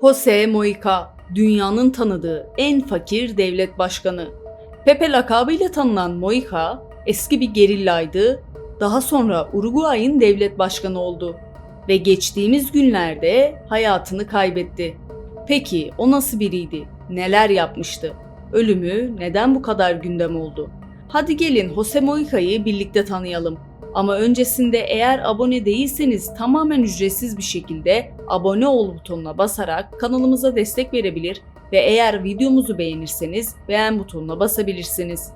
Jose Mojica, dünyanın tanıdığı en fakir devlet başkanı. Pepe lakabıyla tanınan Mojica, eski bir gerillaydı, daha sonra Uruguay'ın devlet başkanı oldu ve geçtiğimiz günlerde hayatını kaybetti. Peki o nasıl biriydi? Neler yapmıştı? Ölümü neden bu kadar gündem oldu? Hadi gelin Jose Mojica'yı birlikte tanıyalım. Ama öncesinde eğer abone değilseniz tamamen ücretsiz bir şekilde abone ol butonuna basarak kanalımıza destek verebilir ve eğer videomuzu beğenirseniz beğen butonuna basabilirsiniz.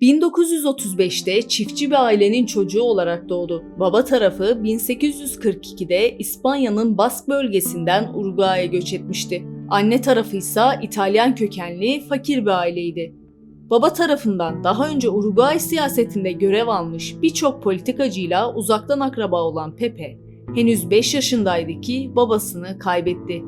...1935'te çiftçi bir ailenin çocuğu olarak doğdu. Baba tarafı 1842'de İspanya'nın Bask bölgesinden Uruguay'a göç etmişti. Anne tarafı ise İtalyan kökenli fakir bir aileydi. Baba tarafından daha önce Uruguay siyasetinde görev almış birçok politikacıyla uzaktan akraba olan Pepe, henüz 5 yaşındaydı ki babasını kaybetti.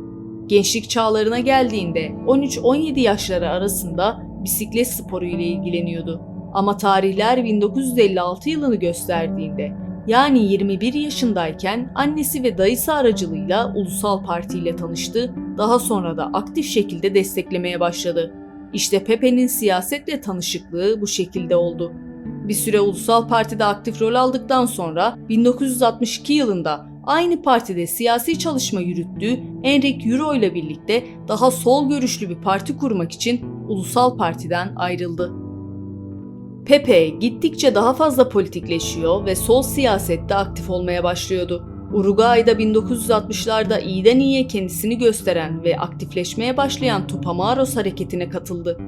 Gençlik çağlarına geldiğinde 13-17 yaşları arasında bisiklet sporu ile ilgileniyordu. Ama tarihler 1956 yılını gösterdiğinde yani 21 yaşındayken annesi ve dayısı aracılığıyla Ulusal Parti ile tanıştı, daha sonra da aktif şekilde desteklemeye başladı. İşte Pepe'nin siyasetle tanışıklığı bu şekilde oldu. Bir süre Ulusal Parti'de aktif rol aldıktan sonra 1962 yılında aynı partide siyasi çalışma yürüttüğü Enrique Euro ile birlikte daha sol görüşlü bir parti kurmak için Ulusal Parti'den ayrıldı. Pepe gittikçe daha fazla politikleşiyor ve sol siyasette aktif olmaya başlıyordu. Uruguay'da 1960'larda iyiden iyiye kendisini gösteren ve aktifleşmeye başlayan Tupamaros hareketine katıldı.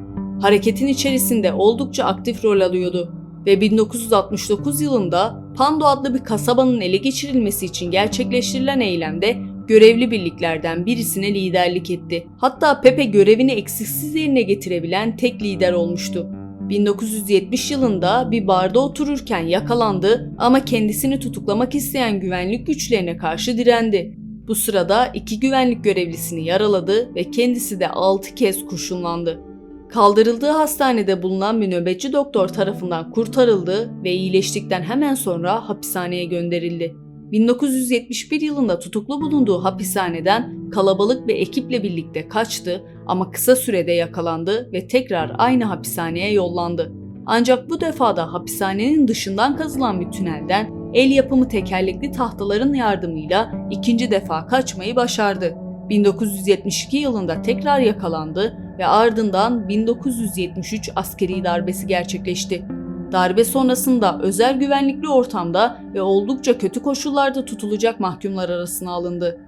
Hareketin içerisinde oldukça aktif rol alıyordu ve 1969 yılında Pando adlı bir kasabanın ele geçirilmesi için gerçekleştirilen eylemde görevli birliklerden birisine liderlik etti. Hatta Pepe görevini eksiksiz yerine getirebilen tek lider olmuştu. 1970 yılında bir barda otururken yakalandı ama kendisini tutuklamak isteyen güvenlik güçlerine karşı direndi. Bu sırada iki güvenlik görevlisini yaraladı ve kendisi de 6 kez kurşunlandı. Kaldırıldığı hastanede bulunan bir nöbetçi doktor tarafından kurtarıldı ve iyileştikten hemen sonra hapishaneye gönderildi. 1971 yılında tutuklu bulunduğu hapishaneden kalabalık bir ekiple birlikte kaçtı ama kısa sürede yakalandı ve tekrar aynı hapishaneye yollandı. Ancak bu defa da hapishanenin dışından kazılan bir tünelden el yapımı tekerlekli tahtaların yardımıyla ikinci defa kaçmayı başardı. 1972 yılında tekrar yakalandı ve ardından 1973 askeri darbesi gerçekleşti. Darbe sonrasında özel güvenlikli ortamda ve oldukça kötü koşullarda tutulacak mahkumlar arasına alındı.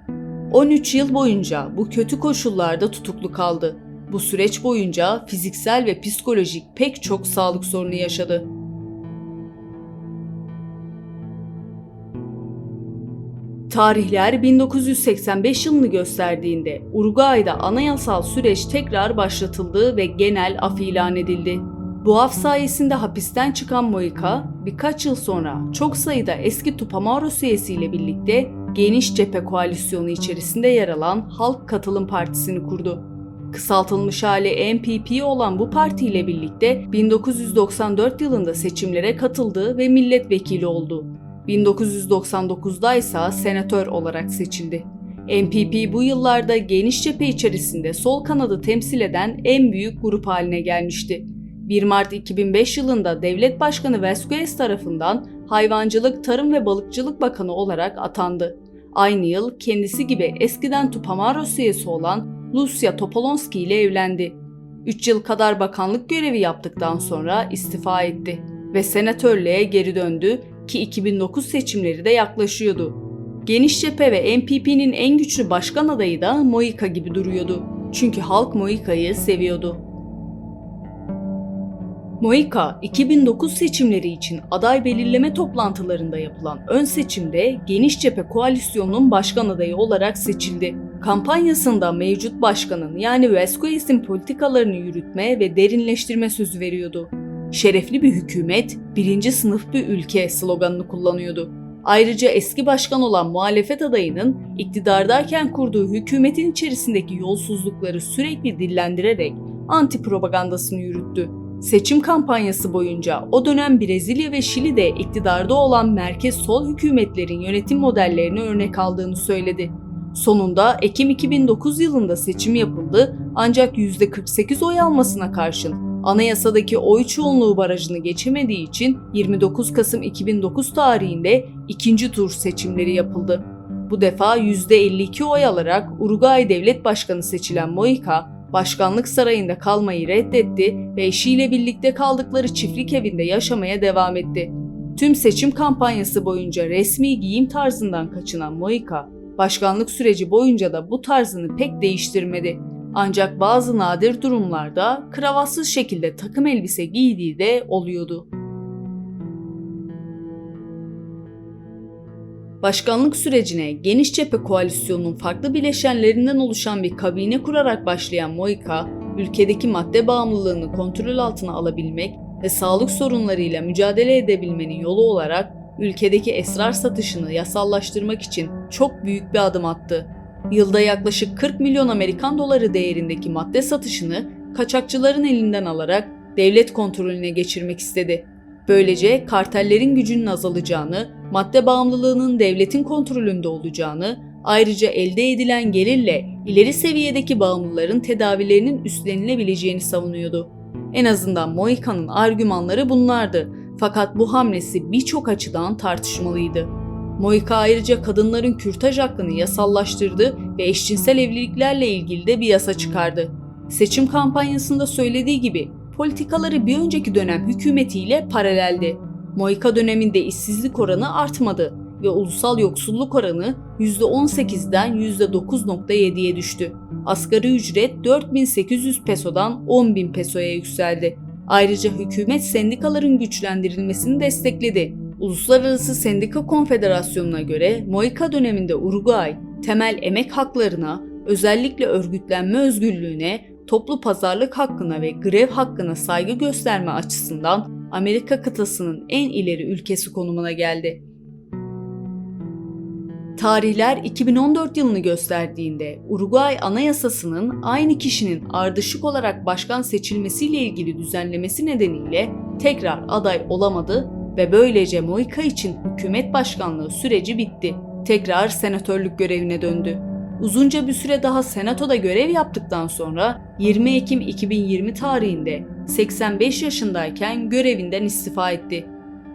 13 yıl boyunca bu kötü koşullarda tutuklu kaldı. Bu süreç boyunca fiziksel ve psikolojik pek çok sağlık sorunu yaşadı. Tarihler 1985 yılını gösterdiğinde Uruguay'da anayasal süreç tekrar başlatıldı ve genel af ilan edildi. Bu af sayesinde hapisten çıkan Moika birkaç yıl sonra çok sayıda eski Tupamaros üyesiyle birlikte geniş cephe koalisyonu içerisinde yer alan Halk Katılım Partisi'ni kurdu. Kısaltılmış hali MPP olan bu partiyle birlikte 1994 yılında seçimlere katıldı ve milletvekili oldu. 1999'da ise senatör olarak seçildi. MPP bu yıllarda geniş cephe içerisinde sol kanadı temsil eden en büyük grup haline gelmişti. 1 Mart 2005 yılında Devlet Başkanı Vasquez tarafından Hayvancılık, Tarım ve Balıkçılık Bakanı olarak atandı. Aynı yıl kendisi gibi eskiden Tupamaros üyesi olan Lucia Topolonski ile evlendi. 3 yıl kadar bakanlık görevi yaptıktan sonra istifa etti ve senatörlüğe geri döndü ki 2009 seçimleri de yaklaşıyordu. Geniş cephe ve MPP'nin en güçlü başkan adayı da Moika gibi duruyordu. Çünkü halk Moika'yı seviyordu. Moika 2009 seçimleri için aday belirleme toplantılarında yapılan ön seçimde Geniş Cephe Koalisyonu'nun başkan adayı olarak seçildi. Kampanyasında mevcut başkanın yani Vasquez'in politikalarını yürütme ve derinleştirme sözü veriyordu. Şerefli bir hükümet, birinci sınıf bir ülke sloganını kullanıyordu. Ayrıca eski başkan olan muhalefet adayının iktidardayken kurduğu hükümetin içerisindeki yolsuzlukları sürekli dillendirerek anti propagandasını yürüttü. Seçim kampanyası boyunca o dönem Brezilya ve Şili'de iktidarda olan merkez sol hükümetlerin yönetim modellerini örnek aldığını söyledi. Sonunda Ekim 2009 yılında seçim yapıldı ancak %48 oy almasına karşın anayasadaki oy çoğunluğu barajını geçemediği için 29 Kasım 2009 tarihinde ikinci tur seçimleri yapıldı. Bu defa %52 oy alarak Uruguay Devlet Başkanı seçilen Moika, başkanlık sarayında kalmayı reddetti ve eşiyle birlikte kaldıkları çiftlik evinde yaşamaya devam etti. Tüm seçim kampanyası boyunca resmi giyim tarzından kaçınan Moika, başkanlık süreci boyunca da bu tarzını pek değiştirmedi. Ancak bazı nadir durumlarda kravatsız şekilde takım elbise giydiği de oluyordu. Başkanlık sürecine geniş cephe koalisyonunun farklı bileşenlerinden oluşan bir kabine kurarak başlayan Moika, ülkedeki madde bağımlılığını kontrol altına alabilmek ve sağlık sorunlarıyla mücadele edebilmenin yolu olarak ülkedeki esrar satışını yasallaştırmak için çok büyük bir adım attı. Yılda yaklaşık 40 milyon Amerikan doları değerindeki madde satışını kaçakçıların elinden alarak devlet kontrolüne geçirmek istedi. Böylece kartellerin gücünün azalacağını, madde bağımlılığının devletin kontrolünde olacağını, ayrıca elde edilen gelirle ileri seviyedeki bağımlıların tedavilerinin üstlenilebileceğini savunuyordu. En azından Moika'nın argümanları bunlardı. Fakat bu hamlesi birçok açıdan tartışmalıydı. Moika ayrıca kadınların kürtaj hakkını yasallaştırdı ve eşcinsel evliliklerle ilgili de bir yasa çıkardı. Seçim kampanyasında söylediği gibi politikaları bir önceki dönem hükümetiyle paraleldi. Moika döneminde işsizlik oranı artmadı ve ulusal yoksulluk oranı %18'den %9.7'ye düştü. Asgari ücret 4800 pesodan 10.000 pesoya yükseldi. Ayrıca hükümet sendikaların güçlendirilmesini destekledi. Uluslararası Sendika Konfederasyonu'na göre Moika döneminde Uruguay, temel emek haklarına, özellikle örgütlenme özgürlüğüne, toplu pazarlık hakkına ve grev hakkına saygı gösterme açısından Amerika kıtasının en ileri ülkesi konumuna geldi. Tarihler 2014 yılını gösterdiğinde Uruguay Anayasası'nın aynı kişinin ardışık olarak başkan seçilmesiyle ilgili düzenlemesi nedeniyle tekrar aday olamadı ve böylece Moika için hükümet başkanlığı süreci bitti. Tekrar senatörlük görevine döndü. Uzunca bir süre daha senatoda görev yaptıktan sonra 20 Ekim 2020 tarihinde 85 yaşındayken görevinden istifa etti.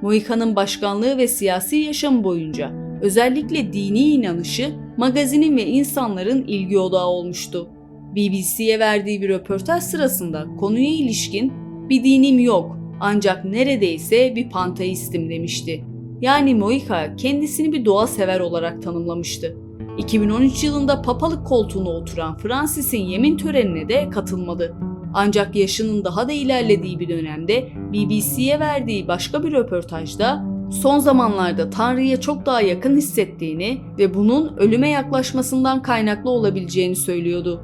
Moika'nın başkanlığı ve siyasi yaşamı boyunca özellikle dini inanışı magazinin ve insanların ilgi odağı olmuştu. BBC'ye verdiği bir röportaj sırasında konuya ilişkin bir dinim yok ancak neredeyse bir panteistim demişti. Yani Moika kendisini bir doğa sever olarak tanımlamıştı. 2013 yılında papalık koltuğuna oturan Francis'in yemin törenine de katılmadı. Ancak yaşının daha da ilerlediği bir dönemde BBC'ye verdiği başka bir röportajda son zamanlarda Tanrı'ya çok daha yakın hissettiğini ve bunun ölüme yaklaşmasından kaynaklı olabileceğini söylüyordu.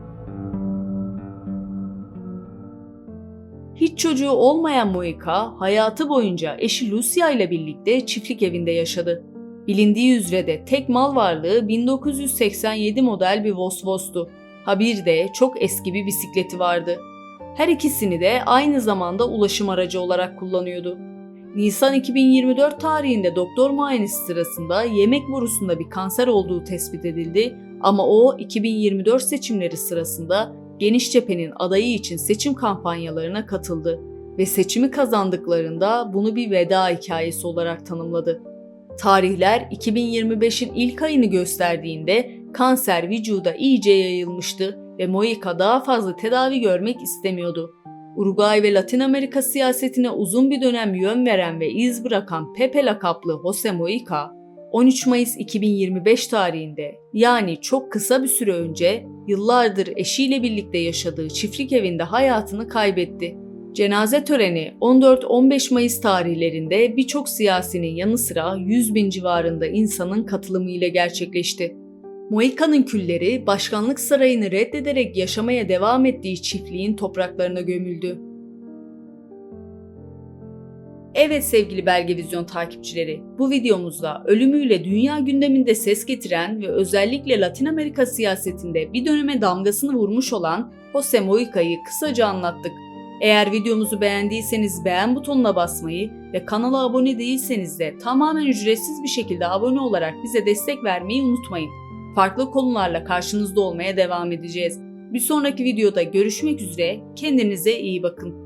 Hiç çocuğu olmayan Moika hayatı boyunca eşi Lucia ile birlikte çiftlik evinde yaşadı. Bilindiği üzere de tek mal varlığı 1987 model bir Vosvos'tu. Ha bir de çok eski bir bisikleti vardı. Her ikisini de aynı zamanda ulaşım aracı olarak kullanıyordu. Nisan 2024 tarihinde doktor muayenesi sırasında yemek borusunda bir kanser olduğu tespit edildi ama o 2024 seçimleri sırasında Geniş Cephe'nin adayı için seçim kampanyalarına katıldı ve seçimi kazandıklarında bunu bir veda hikayesi olarak tanımladı. Tarihler 2025'in ilk ayını gösterdiğinde kanser vücuda iyice yayılmıştı ve Moika daha fazla tedavi görmek istemiyordu. Uruguay ve Latin Amerika siyasetine uzun bir dönem yön veren ve iz bırakan Pepe lakaplı Jose Moika, 13 Mayıs 2025 tarihinde yani çok kısa bir süre önce yıllardır eşiyle birlikte yaşadığı çiftlik evinde hayatını kaybetti. Cenaze töreni 14-15 Mayıs tarihlerinde birçok siyasinin yanı sıra 100 bin civarında insanın katılımıyla gerçekleşti. Moika'nın külleri başkanlık sarayını reddederek yaşamaya devam ettiği çiftliğin topraklarına gömüldü. Evet sevgili Belgevizyon takipçileri, bu videomuzda ölümüyle dünya gündeminde ses getiren ve özellikle Latin Amerika siyasetinde bir döneme damgasını vurmuş olan Jose Moica'yı kısaca anlattık. Eğer videomuzu beğendiyseniz beğen butonuna basmayı ve kanala abone değilseniz de tamamen ücretsiz bir şekilde abone olarak bize destek vermeyi unutmayın. Farklı konularla karşınızda olmaya devam edeceğiz. Bir sonraki videoda görüşmek üzere. Kendinize iyi bakın.